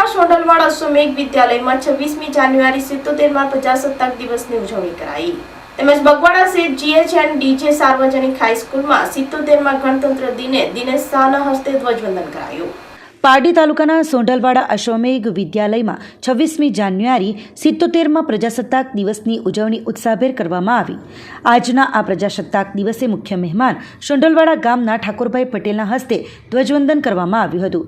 બગવાડા સોંડલવાડ અશ્વમેઘ વિદ્યાલયમાં છવ્વીસમી જાન્યુઆરી સિત્તોતેરમાં પ્રજાસત્તાક દિવસની ઉજવણી કરાઈ. તેમજ બગવાડા સ્થિત જીએચ ડીજે સાર્વજનિક હાઈસ્કૂલમાં સિત્તોતેરમાં ગણતંત્ર દિને દિનેશ શાહના હસ્તે ધ્વજવંદન કરાયું. પારડી તાલુકાના સોંઢલવાડા અશ્વમેઘ વિદ્યાલયમાં છવ્વીસમી જાન્યુઆરી સિત્તોતેરમાં પ્રજાસત્તાક દિવસની ઉજવણી ઉત્સાહભેર કરવામાં આવી. આજના આ પ્રજાસત્તાક દિવસે મુખ્ય મહેમાન સોંઢલવાડા ગામના ઠાકોરભાઈ પટેલના હસ્તે ધ્વજવંદન કરવામાં આવ્યું હતું.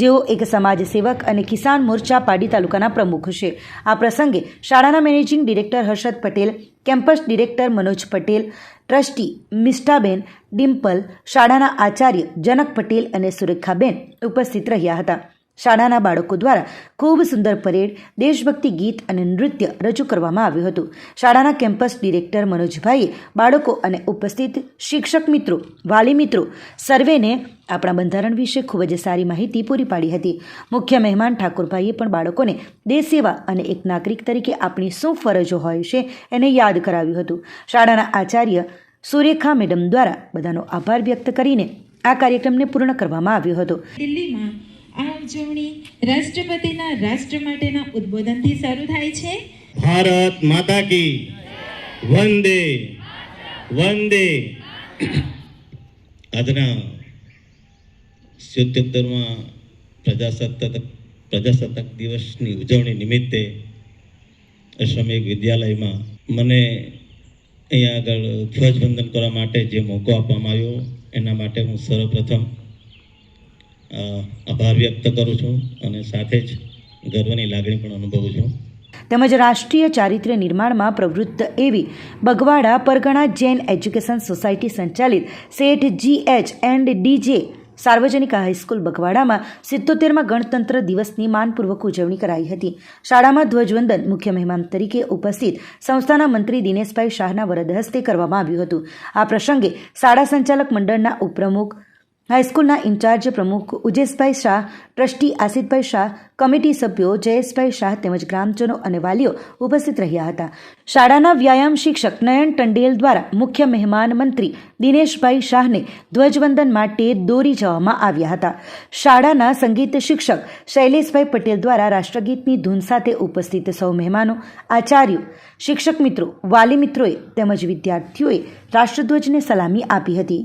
જેઓ એક સમાજ સેવક અને કિસાન મોરચા પારડી તાલુકાના પ્રમુખ છે. આ પ્રસંગે શાળાના managing director Harshad Patel, campus director Manoj Patel trustee મિષ્ટાબેન Dimple શાળાના આચાર્ય જનક પટેલ અને સુરેખાબેન ઉપસ્થિત રહ્યા હતા. શાળાના બાળકો દ્વારા ખૂબ સુંદર પરેડ, દેશભક્તિ ગીત અને નૃત્ય રજૂ કરવામાં આવ્યું હતું. શાળાના કેમ્પસ ડિરેક્ટર મનોજભાઈએ બાળકો અને ઉપસ્થિત શિક્ષક મિત્રો, વાલી મિત્રો સર્વેને આપણા બંધારણ વિશે ખૂબ જ સારી માહિતી પૂરી પાડી હતી. મુખ્ય મહેમાન ઠાકોરભાઈએ પણ બાળકોને દેશ સેવા અને એક નાગરિક તરીકે આપણી શું ફરજો હોય છે એને યાદ કરાવ્યું હતું. શાળાના આચાર્ય સુરેખા મેડમ દ્વારા બધાનો આભાર વ્યક્ત કરીને આ કાર્યક્રમને પૂર્ણ કરવામાં આવ્યો હતો. દિલ્હીમાં ઉજવણી રાષ્ટ્રપતિના રાષ્ટ્ર માટેના ઉદ્બોધનથી શરૂ થાય છે. ભારત માતા કી વંદે વંદે. આજના સિત્યોતેરમાં પ્રજાસત્તાક પ્રજાસત્તાક દિવસની ઉજવણી નિમિત્તે શ્રમિક વિદ્યાલયમાં મને અહીંયા આગળ ધ્વજવંદન કરવા માટે જે મોકો આપવામાં આવ્યો, એના માટે હું સર્વપ્રથમ આભાર વ્યક્ત કરું છું અને સાથે જ ગર્વની લાગણી પણ અનુભવું છું. તેમજ રાષ્ટ્રીય ચારિત્ર્ય નિર્માણમાં પ્રવૃત્ત એવી બગવાડા પરગણા જૈન એજ્યુકેશન સોસાયટી સંચાલિત Seth G H and DJ સાર્વજનિક હાઈસ્કૂલ બગવાડામાં સિત્તોતેરમાં ગણતંત્ર દિવસની માનપૂર્વક ઉજવણી કરાઈ હતી. શાળામાં ધ્વજવંદન મુખ્ય મહેમાન તરીકે ઉપસ્થિત સંસ્થાના મંત્રી દિનેશભાઈ શાહના વરદ હસ્તે કરવામાં આવ્યું હતું. આ પ્રસંગે શાળા સંચાલક મંડળના ઉપપ્રમુખ હાઈસ્કૂલના ઇન્ચાર્જ પ્રમુખ ઉજેશભાઈ શાહ, ટ્રસ્ટી આસિદભાઈ શાહ, કમિટી સભ્યો જયેશભાઈ શાહ તેમજ ગ્રામજનો અને વાલીઓ ઉપસ્થિત રહ્યા હતા. શાળાના વ્યાયામ શિક્ષક નયન ટંડેલ દ્વારા મુખ્ય મહેમાન મંત્રી દિનેશભાઈ શાહને ધ્વજવંદન માટે દોરી જવામાં આવ્યા હતા. શાળાના સંગીત શિક્ષક શૈલેષભાઈ પટેલ દ્વારા રાષ્ટ્રગીતની ધૂન સાથે ઉપસ્થિત સૌ મહેમાનો, આચાર્યો, શિક્ષક મિત્રો, વાલી મિત્રોએ તેમજ વિદ્યાર્થીઓએ રાષ્ટ્રધ્વજને સલામી આપી હતી.